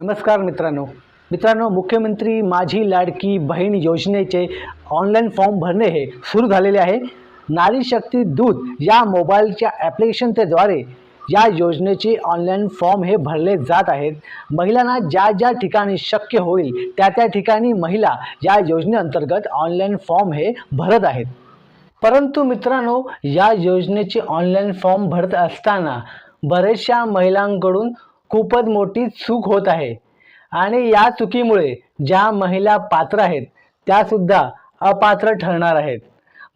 नमस्कार मित्रांनो. मित्रांनो मुख्यमंत्री माझी लाडकी बहीण योजनेचे ऑनलाईन फॉर्म भरणे हे सुरू झालेले आहे. नारी शक्ती दूत या मोबाईलच्या ॲप्लिकेशनच्याद्वारे या योजनेचे ऑनलाईन फॉर्म हे भरले जात आहेत. महिलांना ज्या ज्या ठिकाणी शक्य होईल त्या त्या ठिकाणी महिला या योजनेअंतर्गत ऑनलाईन फॉर्म हे भरत आहेत. परंतु मित्रांनो या योजनेचे ऑनलाईन फॉर्म भरत असताना बऱ्याचशा महिलांकडून खूपच मोठी चूक होत आहे. आणि या चुकीमुळे ज्या महिला पात्र आहेत त्यासुद्धा अपात्र ठरणार आहेत.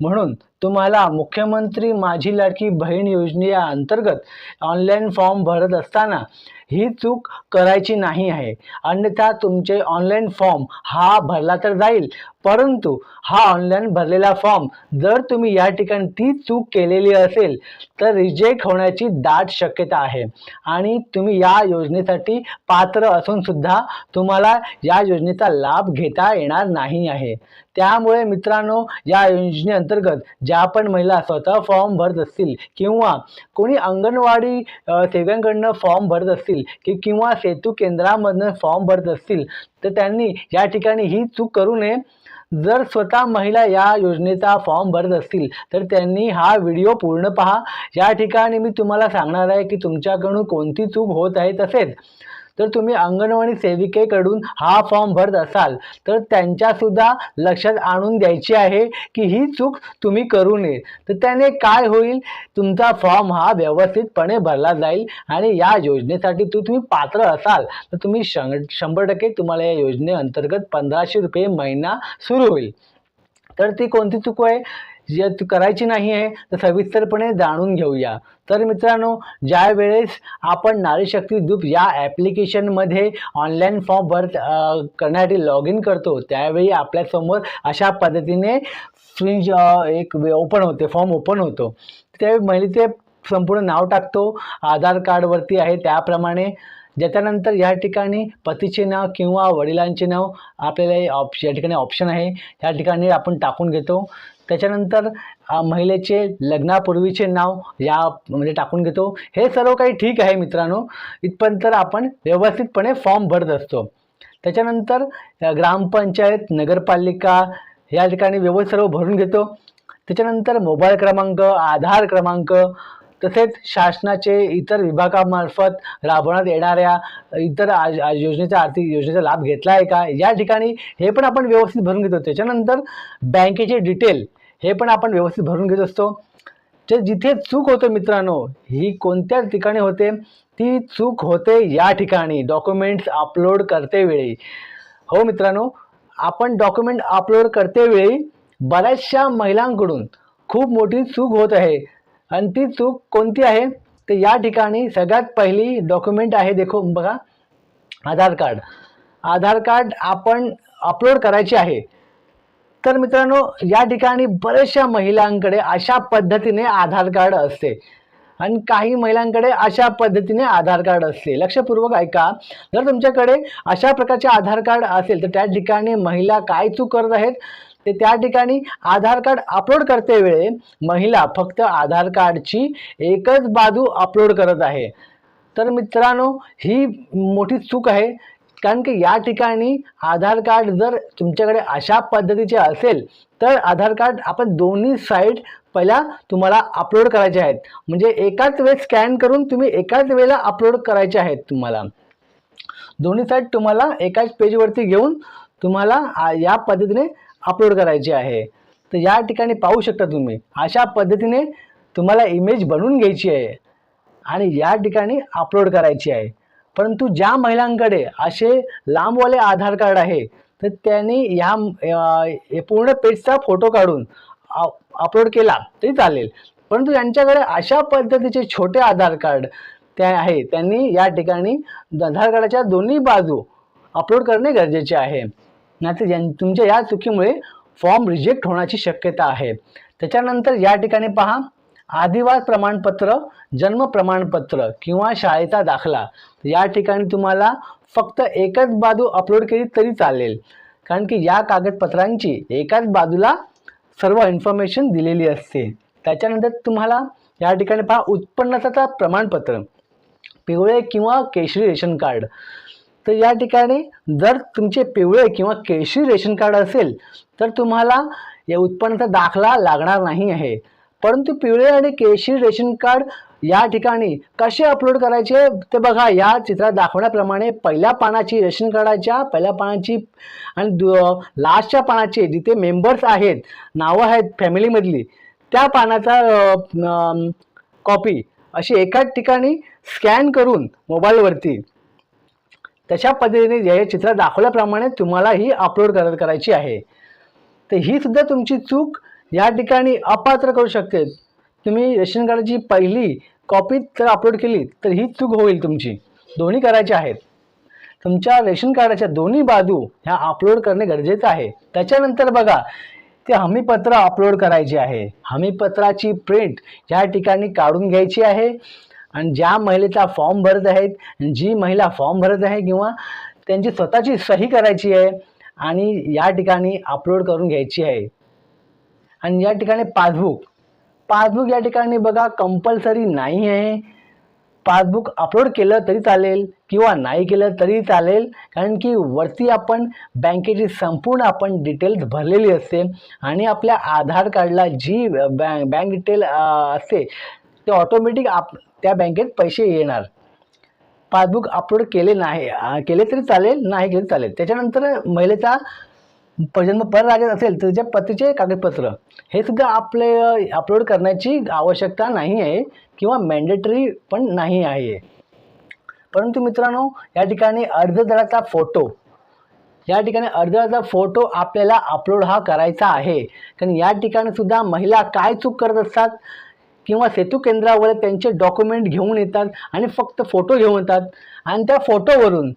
म्हणून तुम्हाला मुख्यमंत्री माझी लाडकी बहीण योजने अंतर्गत ऑनलाईन फॉर्म भरत असताना ही चूक करायची नाही आहे. अन्यथा तुमचे ऑनलाईन फॉर्म हा भरला तर जाईल. परंतु हा ऑनलाईन भरलेला फॉर्म जर तुम्ही या ठिकाणी ती चूक केलेली असेल तर रिजेक्ट होण्याची दाट शक्यता आहे. आणि तुम्ही या योजनेसाठी पात्र असूनसुद्धा तुम्हाला या योजनेचा लाभ घेता येणार नाही आहे. त्यामुळे मित्रांनो या योजनेअंतर्गत ज्या पण महिला स्वतः फॉर्म भरत असतील किंवा कोणी अंगणवाडी अ, सेवकांकडनं फॉर्म भरत असतील की किंवा सेतू केंद्रामधनं फॉर्म भरत असतील तर त्यांनी या ठिकाणी ही चूक करू नये. जर स्वतः महिला या योजनेचा फॉर्म भरत असतील तर त्यांनी हा व्हिडिओ पूर्ण पहा. या ठिकाणी मी तुम्हाला सांगणार आहे की तुमच्याकडून कोणती चूक होत आहे तसेच तर तुम्ही अंगणवाडी सेविकेकडून हा फॉर्म भरत असाल तर त्यांच्यासुद्धा लक्षात आणून द्यायची आहे की ही चूक तुम्ही करू नये. तर त्याने काय होईल? तुमचा फॉर्म हा व्यवस्थितपणे भरला जाईल आणि या योजनेसाठी तू तुम्ही पात्र असाल. तर तुम्ही शं शंभर टक्के तुम्हाला या योजनेअंतर्गत पंधराशे रुपये महिना सुरू होईल. तर ती कोणती चूक आहे? जे तू करायची नाही आहे तर सविस्तरपणे जाणून घेऊया. तर मित्रांनो ज्या वेळेस आपण नारी शक्ती दूप या ॲप्लिकेशनमध्ये ऑनलाईन फॉर्म भर करण्यासाठी लॉग इन करतो त्यावेळी आपल्यासमोर अशा पद्धतीने फ्रिंज एक ओपन होते फॉर्म ओपन होतो. त्यावेळी महिलेचे संपूर्ण नाव टाकतो आधार कार्डवरती आहे त्याप्रमाणे ज्याच्यानंतर या ठिकाणी पतीचे नाव किंवा वडिलांचे नाव आपल्याला हे ऑप्श या ठिकाणी ऑप्शन आहे. या ठिकाणी आपण टाकून घेतो. त्याच्यानंतर महिलेचे लग्नापूर्वीचे नाव या म्हणजे टाकून घेतो. हे सर्व काही ठीक आहे मित्रांनो. इथपर्यंत तर आपण व्यवस्थितपणे फॉर्म भरत असतो. त्याच्यानंतर ग्रामपंचायत नगरपालिका या ठिकाणी व्यवस्थित सर्व भरून घेतो. त्याच्यानंतर मोबाईल क्रमांक आधार क्रमांक तसेच शासनाचे इतर विभागामार्फत राबवण्यात येणाऱ्या इतर आज योजनेचा आर्थिक योजनेचा लाभ घेतला आहे का? या ठिकाणी हे पण आपण व्यवस्थित भरून घेतो. त्याच्यानंतर बँकेचे डिटेल हे पण आपण व्यवस्थित भरून घेत असतो. जे जिथे चूक होते मित्रांनो ही कोणत्या ठिकाणी होते? ती चूक होते या ठिकाणी. डॉक्युमेंट्स अपलोड करते वेळी. हो मित्रांनो आपण डॉक्युमेंट अपलोड करतेवेळी बऱ्याचशा महिलांकडून खूप मोठी चूक होत आहे. आणि ती चूक कोणती आहे? तर या ठिकाणी सगळ्यात पहिली डॉक्युमेंट आहे देखो बघा. आधार कार्ड. आधार कार्ड आपण अपलोड करायचे आहे. तर मित्रांनो या ठिकाणी बऱ्याचशा महिलांकडे अशा पद्धतीने आधार कार्ड असते. आणि काही महिलांकडे अशा पद्धतीने आधार कार्ड असते. लक्षपूर्वक ऐका. जर तुमच्याकडे अशा प्रकारचे आधार कार्ड असेल तर त्या ठिकाणी महिला काय चूक करत आहेत? ते त्या ठिकाणी आधार कार्ड अपलोड करते वेळे महिला फक्त आधार कार्डची एकच बाजू अपलोड करत आहे. तर मित्रांनो ही मोठी चूक आहे कारण की या ठिकाणी आधार कार्ड जर तुमच्याकडे अशा पद्धतीचे असेल तर आधार कार्ड आपण दोन्ही साईड पहिला तुम्हाला अपलोड करायचे आहेत. म्हणजे एकाच वेळेस स्कॅन करून तुम्ही एकाच वेळेला अपलोड करायचे आहेत तुम्हाला. दोन्ही साईड तुम्हाला एकाच पेजवरती घेऊन तुम्हाला या पद्धतीने अपलोड करायचे आहे. तर या ठिकाणी पाहू शकता तुम्ही अशा पद्धतीने तुम्हाला इमेज बनवून घ्यायची आहे आणि या ठिकाणी अपलोड करायची आहे. परंतु ज्या महिलांकडे असे लांबवाले आधार कार्ड आहे तर त्यांनी ह्या पूर्ण पेजचा फोटो काढून अपलोड केला तरी चालेल. परंतु ज्यांच्याकडे अशा पद्धतीचे छोटे आधार कार्ड ते आहे त्यांनी या ठिकाणी आधार कार्डाच्या दोन्ही बाजू अपलोड करणे गरजेचे आहे. नाहीतर ज्यां तुमच्या या चुकीमुळे फॉर्म रिजेक्ट होण्याची शक्यता आहे. त्याच्यानंतर या ठिकाणी पहा आदिवास प्रमाणपत्र जन्म प्रमाणपत्र किंवा शाळेचा दाखला. या ठिकाणी तुम्हाला फक्त एकच बाजू अपलोड केली तरी चालेल. कारण की या कागदपत्रांची एकाच बाजूला सर्व इन्फॉर्मेशन दिलेली असते. त्याच्यानंतर तुम्हाला या ठिकाणी पहा उत्पन्नाचा प्रमाणपत्र. पिवळे किंवा केशरी रेशन कार्ड. तर या ठिकाणी जर तुमचे पिवळे किंवा केशरी रेशन कार्ड असेल तर तुम्हाला या उत्पन्नाचा दाखला लागणार नाही आहे. परंतु पिवळे आणि केशरी रेशन कार्ड या ठिकाणी कसे अपलोड करायचे ते बघा. या चित्रात दाखवण्याप्रमाणे पहिल्या पानाची रेशन कार्डाच्या पहिल्या पानाची आणि दु- लास्टच्या पानाचे जिथे मेंबर्स आहेत नावं आहेत फॅमिलीमधली त्या पानाचा कॉपी अशी एकाच ठिकाणी स्कॅन करून मोबाईलवरती तशा पद्धतीने हे चित्र दाखवल्याप्रमाणे तुम्हाला ही अपलोड करत करायची आहे. तर ही सुद्धा तुमची चूक या ठिकाणी अपात्र करू शकते. तुम्ही रेशन कार्डाची पहिली कॉपी जर अपलोड केली तर ही चूक होईल तुमची. दोन्ही करायची आहेत. तुमच्या रेशन कार्डाच्या दोन्ही बाजू ह्या अपलोड करणे गरजेचं आहे. त्याच्यानंतर बघा ते हमीपत्र अपलोड करायचे आहे. हमीपत्राची प्रिंट या ठिकाणी काढून घ्यायची आहे. आणि ज्या महिलेचा फॉर्म भरत आहेत जी महिला फॉर्म भरत आहे किंवा त्यांची स्वतःची सही करायची आहे आणि या ठिकाणी अपलोड करून घ्यायची आहे. आणि या ठिकाणी पासबुक. पासबुक या ठिकाणी बघा कंपल्सरी नाही आहे. पासबुक अपलोड केलं तरी चालेल किंवा नाही केलं तरी चालेल. कारण की वरती आपण बँकेची संपूर्ण आपण डिटेल्स भरलेली असते आणि आपल्या आधार कार्डला जी बँक बँक डिटेल असते ते ऑटोमॅटिक आप त्या बँकेत पैसे येणार. पासबुक अपलोड केले नाही केले तरी चालेल नाही केले चालेल. त्याच्यानंतर महिलेचा जन्म परराज्यात असेल तर त्याच्या पतीचे कागदपत्र. हे सुद्धा आपले अपलोड करण्याची आवश्यकता नाही आहे किंवा मॅन्डेटरी पण नाही आहे. परंतु मित्रांनो या ठिकाणी अर्जदाराचा फोटो या ठिकाणी अर्जदाराचा फोटो आपल्याला अपलोड हा करायचा आहे. कारण या ठिकाणी सुद्धा महिला काय चूक करत असतात? किंवा सेतू केंद्रावर त्यांचे डॉक्युमेंट घेऊन येतात आणि फक्त फोटो घेऊन येतात. आणि त्या फोटोवरून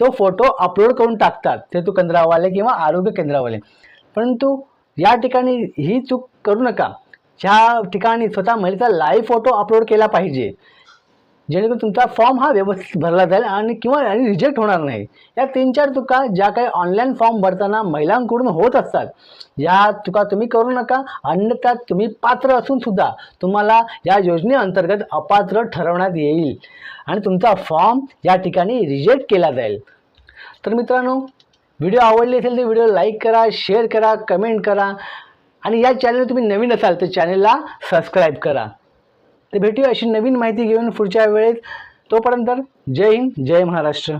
तो फोटो अपलोड करून टाकतात सेतू केंद्रावाले किंवा आरोग्य केंद्रावाले. परंतु या ठिकाणी ही चूक करू नका. ज्या ठिकाणी स्वतः महिलेचा लाईव्ह फोटो अपलोड केला पाहिजे जेणेकरून तुमचा फॉर्म हा व्यवस्थित भरला जाईल आणि किंवा आणि रिजेक्ट होणार नाही. या तीन चार चुका ज्या काही ऑनलाईन फॉर्म भरताना महिलांकडून होत असतात या चुका तुम्ही करू नका. अन्यथा तुम्ही पात्र असून सुद्धा तुम्हाला या योजनेअंतर्गत अपात्र ठरवण्यात येईल आणि तुमचा फॉर्म या ठिकाणी रिजेक्ट केला जाईल. तर मित्रांनो व्हिडिओ आवडली असेल तर व्हिडिओ लाईक करा शेअर करा कमेंट करा आणि या चॅनल तुम्ही नवीन असाल तर चॅनलला सबस्क्राईब करा. तर भेटूया अशी नवीन माहिती घेऊन पुढच्या वेळेत. तोपर्यंत जय हिंद जय महाराष्ट्र.